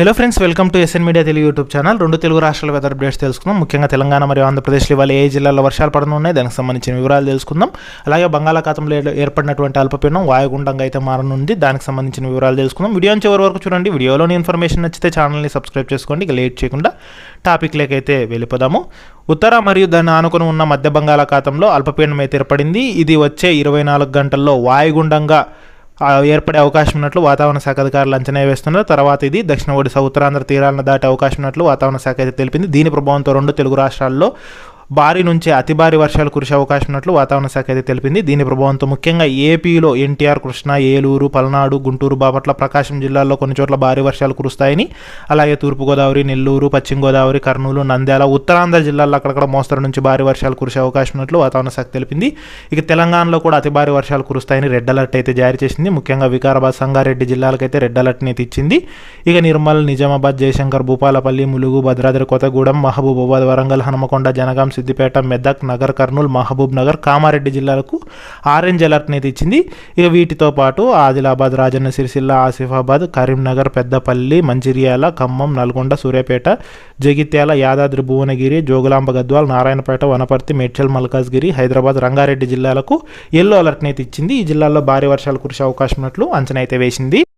Hello friends welcome to SN media Telugu YouTube channel రెండు తెలుగు రాష్ట్రాల weather updates తెలుసుకుందాం. ముఖ్యంగా తెలంగాణ మరియు ఆంధ్రప్రదేశ్లో ఇవాళ ఏ జిల్లాలో వర్షాలు పడనున్నాయి? దానికి సంబంధించిన వివరాలు తెలుసుకుందాం. అలాగే బంగాళాఖాతంలో ఏర్పడినటువంటి అల్పపీడనం వాయుగుండంగా అయితే మారనుంది. దానికి సంబంధించిన వివరాలు తెలుసుకుందాం. వీడియో చివరి వరకు చూడండి వీడియోలోని ఇన్ఫర్మేషన్ నచ్చితే ఛానల్ని సబ్స్క్రైబ్ చేసుకోండి. ఇక లేట్ చేయకుండా టాపిక్ లేకైతే వెళ్ళిపోదాము. ఉత్తర మరియు దాన్ని ఆనుకుని ఉన్న మధ్య బంగాళాఖాతంలో అల్పపీడనం అయితే ఏర్పడింది. ఇది వచ్చే ఇరవై నాలుగు గంటల్లో వాయుగుండంగా ఏర్పడే అవకాశం ఉన్నట్లు వాతావరణ శాఖ అధికారులు అంచనా వేస్తున్నారు. తర్వాత ఇది దక్షిణ ఒడిశా ఉత్తరాంధ్ర తీరాలను దాటే అవకాశం ఉన్నట్లు వాతావరణ శాఖ అయితే తెలిపింది. దీని ప్రభావంతో రెండు తెలుగు రాష్ట్రాల్లో భారీ నుంచి అతి భారీ వర్షాలు కురిసే అవకాశం ఉన్నట్లు వాతావరణ శాఖ అయితే తెలిపింది. దీని ప్రభావంతో ముఖ్యంగా ఏపీలో ఎన్టీఆర్ కృష్ణ ఏలూరు పల్నాడు గుంటూరు బాపట్ల ప్రకాశం జిల్లాల్లో కొన్ని చోట్ల భారీ వర్షాలు కురుస్తాయని అలాగే తూర్పుగోదావరి నెల్లూరు పశ్చిమ గోదావరి కర్నూలు నంద్యాల ఉత్తరాంధ్ర జిల్లాల్లో అక్కడక్కడ మోస్తరు నుంచి భారీ వర్షాలు కురిసే అవకాశం ఉన్నట్లు వాతావరణ శాఖ తెలిపింది. ఇక తెలంగాణలో కూడా అతి భారీ వర్షాలు కురుస్తాయని రెడ్ అలర్ట్ అయితే జారీ చేసింది. ముఖ్యంగా వికారాబాద్ సంగారెడ్డి జిల్లాలకైతే రెడ్ అలర్ట్ని అయితే ఇచ్చింది ఇక నిర్మల్ నిజామాబాద్ జయశంకర్ భూపాలపల్లి ములుగు భద్రాద్రి కొత్తగూడెం మహబూబాబాద్ వరంగల్ హనుమకొండ జనగాం సిద్దిపేట మెదక్ నగర్ కర్నూలు మహబూబ్ నగర్ కామారెడ్డి జిల్లాలకు ఆరెంజ్ అలర్ట్ అనేది ఇచ్చింది ఇక వీటితో పాటు ఆదిలాబాద్ రాజన్న సిరిసిల్ల ఆసిఫాబాద్ కరీంనగర్ పెద్దపల్లి మంచిర్యాల ఖమ్మం నల్గొండ సూర్యాపేట జగిత్యాల యాదాద్రి భువనగిరి జోగులాంబ గద్వాల్ నారాయణపేట వనపర్తి మేడ్చల్ మల్కాజ్గిరి హైదరాబాద్ రంగారెడ్డి జిల్లాలకు ఎల్లో అలర్ట్ని అయితే ఇచ్చింది ఈ జిల్లాల్లో భారీ వర్షాలు కురిసే అవకాశం ఉన్నట్లు అంచనా అయితే వేసింది.